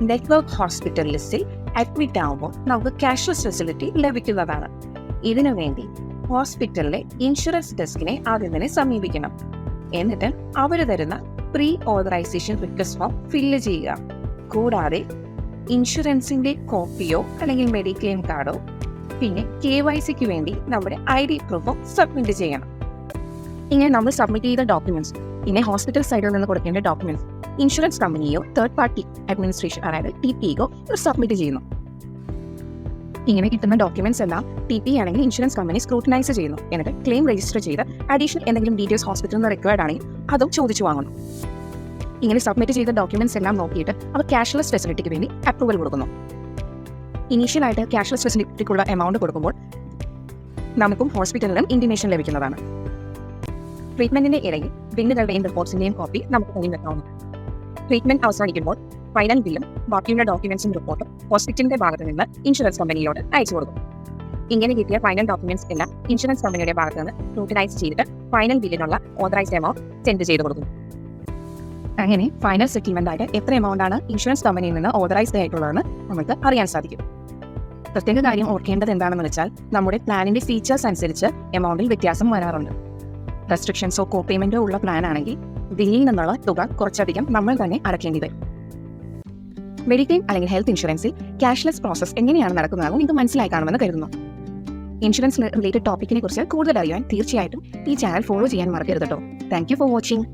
Network hospital ലിസ്റ്റിൽ admit ആവുമ്പോൾ നമുക്ക് ക്യാഷ്ലെസ് ഫെസിലിറ്റി ലഭിക്കുന്നതാണ്. ഇതിനു വേണ്ടി ഹോസ്പിറ്റലിലെ ഇൻഷുറൻസ് ഡെസ്കിനെ ആദ്യം തന്നെ സമീപിക്കണം. എന്നിട്ട് അവർ തരുന്ന pre authorisation request form fill ചെയ്യുക. കൂടാതെ ഇൻഷുറൻസിന്റെ കോപ്പിയോ അല്ലെങ്കിൽ മെഡിക്ലെയിം കാർഡോ പിന്നെ കെ വൈ സിക്ക് വേണ്ടി നമ്മുടെ ഐ ഡി പ്രൂഫോ സബ്മിറ്റ് ചെയ്യണം. ഇങ്ങനെ നമ്മൾ സബ്മിറ്റ് ചെയ്ത ഡോക്യുമെന്റ്സ് പിന്നെ ഹോസ്പിറ്റൽ സൈഡിൽ നിന്ന് കൊടുക്കേണ്ട ഡോക്യുമെന്റ്സ് ഇൻഷുറൻസ് കമ്പനിയോ തേർഡ് പാർട്ടി അഡ്മിനിസ്ട്രേഷൻ അതായത് ടി പിയോ സബ്മിറ്റ് ചെയ്യുന്നു. ഇങ്ങനെ കിട്ടുന്ന ഡോക്യുമെന്റ്സ് എല്ലാം ടി പി ആണെങ്കിൽ ഇൻഷുറൻസ് കമ്പനി സ്ക്രൂട്ടനൈസ് ചെയ്യുന്നു. എന്നിട്ട് ക്ലെയിം രജിസ്റ്റർ ചെയ്ത് അഡീഷണൽ എന്തെങ്കിലും ഡീറ്റെയിൽസ് ഹോസ്പിറ്റലിൽ നിന്ന് റിക്വയർഡ് ആണെങ്കിൽ അതും ചോദിച്ചു വാങ്ങുന്നു. ഇങ്ങനെ സബ്മിറ്റ് ചെയ്ത ഡോക്യുമെന്റ്സ് എല്ലാം നോക്കിയിട്ട് അവർ ക്യാഷ്ലെസ് ഫെസിലിറ്റിക്ക് വേണ്ടി അപ്രൂവൽ കൊടുക്കുന്നു. ഇനീഷ്യലായിട്ട് ക്യാഷ്ലെസ് ഫെസിലിറ്റിക്കുള്ള എമൗണ്ട് കൊടുക്കുമ്പോൾ നമുക്കും ഹോസ്പിറ്റലിലും ഇന്റിമേഷൻ ലഭിക്കുന്നതാണ്. ട്രീറ്റ്മെന്റിന്റെ ഇടയിൽ ബില്ലുകളുടെയും റിപ്പോർട്ട്സിന്റെയും കോപ്പി നമുക്ക് കയ്യിൽ വെക്കാവുന്നതാണ് ട്രീറ്റ്മെന്റ് അവസാനിക്കുമ്പോൾ ഫൈനൽ ബില്ലും ബാക്കിയുള്ള ഡോക്യുമെന്റ്സും റിപ്പോർട്ടും ഹോസ്പിറ്റലിന്റെ ഭാഗത്ത് നിന്ന് ഇൻഷുറൻസ് കമ്പനിയോട് അയച്ചു കൊടുക്കും. ഇങ്ങനെ കിട്ടിയ ഫൈനൽ ഡോക്യുമെന്റ്സ് എല്ലാം ഇൻഷുറൻസ് കമ്പനിയുടെ ഭാഗത്ത് നിന്ന് സ്ക്രൂട്ടനൈസ് ചെയ്തിട്ട് ഫൈനൽ ബില്ലിനുള്ള ഓതറൈസ്ഡ് എമൗണ്ട് സെൻഡ് ചെയ്ത് കൊടുക്കും. അങ്ങനെ ഫൈനൽ സെറ്റിൽമെന്റ് ആയിട്ട് എത്ര എമൗണ്ട് ആണ് ഇൻഷുറൻസ് കമ്പനിയിൽ നിന്ന് ഓതറൈസ്ഡ് ആയിട്ടുള്ളതെന്ന് നമുക്ക് അറിയാൻ സാധിക്കും. പ്രത്യേക കാര്യം ഓർക്കേണ്ടത് എന്താണെന്ന് വെച്ചാൽ നമ്മുടെ പ്ലാനിന്റെ ഫീച്ചേഴ്സ് അനുസരിച്ച് എമൗണ്ടിൽ വ്യത്യാസം വരാറുണ്ട്. റെസ്ട്രിക്ഷൻസോ കോ പേയ്മെന്റോ ഉള്ള പ്ലാൻ ആണെങ്കിൽ ബില്ലിൽ നിന്നുള്ള തുക കുറച്ചധികം നമ്മൾ തന്നെ അടയ്ക്കേണ്ടി വരും. മെഡിക്ലെയിം അല്ലെങ്കിൽ ഹെൽത്ത് ഇൻഷുറൻസിൽ ക്യാഷ്ലെസ് പ്രോസസ് എങ്ങനെയാണ് നടക്കുന്നതെന്ന് നിങ്ങൾക്ക് മനസ്സിലായി കാണുമെന്ന് കരുതുന്നു. ഇൻഷുറൻസ് റിലേറ്റഡ് ടോപ്പിക്കിനെ കുറിച്ച് കൂടുതൽ അറിയാൻ തീർച്ചയായിട്ടും ഈ ചാനൽ ഫോളോ ചെയ്യാൻ മറക്കരുത് കേട്ടോ താങ്ക് യു ഫോർ വാച്ചിങ്